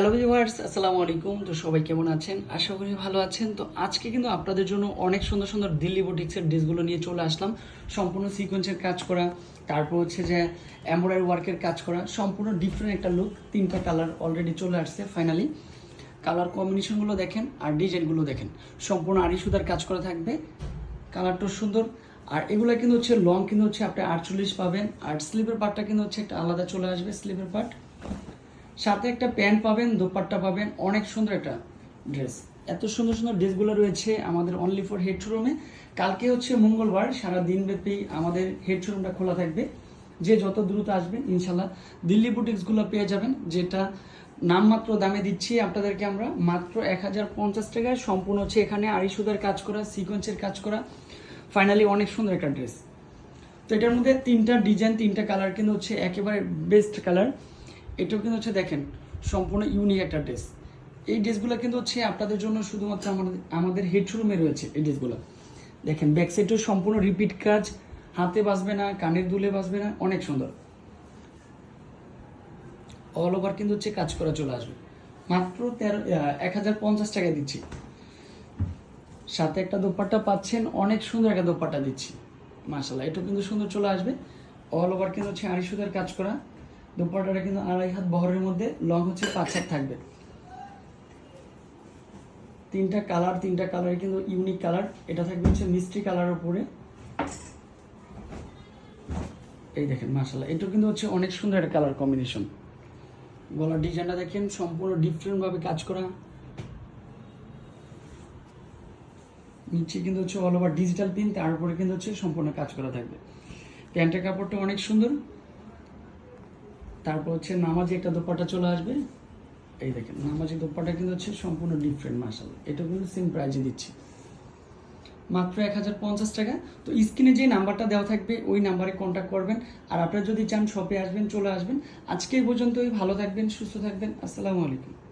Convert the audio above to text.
Hello viewers আসসালামু আলাইকুম। তো সবাই কেমন আছেন? আশা করি ভালো আছেন। তো আজকে কিন্তু আপনাদের জন্য অনেক সুন্দর সুন্দর দিল্লি বুটিক্সের ড্রেসগুলো নিয়ে চলে আসলাম। সম্পূর্ণ সিকোয়েন্সের কাজ করা, তারপর হচ্ছে যে এমব্রয়ডারি ওয়ার্কের কাজ করা, সম্পূর্ণ ডিফারেন্ট একটা লুক তিনটা কালার অলরেডি চলে আসছে ফাইনালি কালার কম্বিনেশনগুলো দেখেন আর ডিজাইনগুলো দেখেন। সম্পূর্ণ আড়ি সুতার কাজ করা থাকবে। কালারটা সুন্দর। আর এগুলো কিন্তু হচ্ছে লং কিন্তু হচ্ছে আপনি আটচল্লিশ পাবেন। আর স্লিপের পার্টটা কিন্তু হচ্ছে একটা আলাদা চলে আসবে স্লিপের পার্ট সাথে একটা প্যান্ট পাবেন, দোপাট্টা পাবেন, অনেক সুন্দর একটা ড্রেস। এত সুন্দর সুন্দর ড্রেসগুলো রয়েছে আমাদের অনলি ফর হেড শোরুমে কালকে হচ্ছে মঙ্গলবার, সারা দিনব্যাপী আমাদের হেড শোরুমটা খোলা থাকবে। যে যত দ্রুত আসবেন, ইনশাল্লাহ দিল্লি বুটিক্সগুলো পেয়ে যাবেন, যেটা নামমাত্র দামে দিচ্ছি আপনাদেরকে আমরা। মাত্র এক হাজার পঞ্চাশ টাকায় সম্পূর্ণ হচ্ছে এখানে আড়ি কাজ করা সিকোয়েন্সের কাজ করা। ফাইনালি অনেক সুন্দর একটা ড্রেস তো এটার মধ্যে তিনটা ডিজাইন তিনটা কালার কিন্তু হচ্ছে একেবারে বেস্ট কালার এটাও কিন্তু হচ্ছে দেখেন, সম্পূর্ণ ইউনিক একটা ড্রেস এই ড্রেসগুলো কিন্তু হচ্ছে আপনাদের জন্য শুধুমাত্র আমাদের আমাদের হেড শোরুমে রয়েছে এই ড্রেসগুলো দেখেন ব্যাক সাইডেও সম্পূর্ণ রিপিট কাজ, হাতে বাঁচবে না, কানের দুলে বাঁচবে না, অনেক সুন্দর। অল ওভার কিন্তু হচ্ছে কাজ করা চলে আসবে। মাত্র তেরো এক হাজার পঞ্চাশ টাকায় দিচ্ছি। সাথে একটা দোপাট্টা পাচ্ছেন, অনেক সুন্দর একটা দোপাট্টা দিচ্ছি। মাশাল্লাহ এটা কিন্তু সুন্দর চলে আসবে। অল ওভার কিন্তু হচ্ছে আড়াই সুতার কাজ করা। দোপাট্টাটা কিন্তু আড়াই হাত বহরের মধ্যে লং হচ্ছে পাঁচ হাত থাকবে। তিনটা কালার তিনটা কালার কিন্তু ইউনিক কালার এটা থাকবে হচ্ছে মিষ্টি কালারের উপরে। এই দেখেন মাশাল্লাহ এটা কিন্তু হচ্ছে অনেক সুন্দর একটা কালার কম্বিনেশন গলার ডিজাইনটা দেখেন, সম্পূর্ণ ডিফারেন্ট ভাবে কাজ করা। নিচে কিন্তু হচ্ছে অল ওভার ডিজিটাল পিন তার উপরে কিন্তু হচ্ছে সম্পূর্ণ কাজ করা থাকবে। প্যান্টের কাপড়টা অনেক সুন্দর। তারপর হচ্ছে নামাজি একটা দোপাটা চলে আসবে। এই দেখেন নামাজি দোপাটা কিন্তু হচ্ছে সম্পূর্ণ ডিফারেন্ট মার্শাল এটা কিন্তু সেম প্রাইজে দিচ্ছি। মাত্র এক হাজার পঞ্চাশ টাকা। তো স্ক্রিনে যে নাম্বারটা দেওয়া থাকবে, ওই নাম্বারে কন্ট্যাক্ট করবেন। আর আপনারা যদি চান শপে আসবেন, চলে আসবেন। আজকে এই পর্যন্তই। ভালো থাকবেন, সুস্থ থাকবেন। আসসালামু আলাইকুম।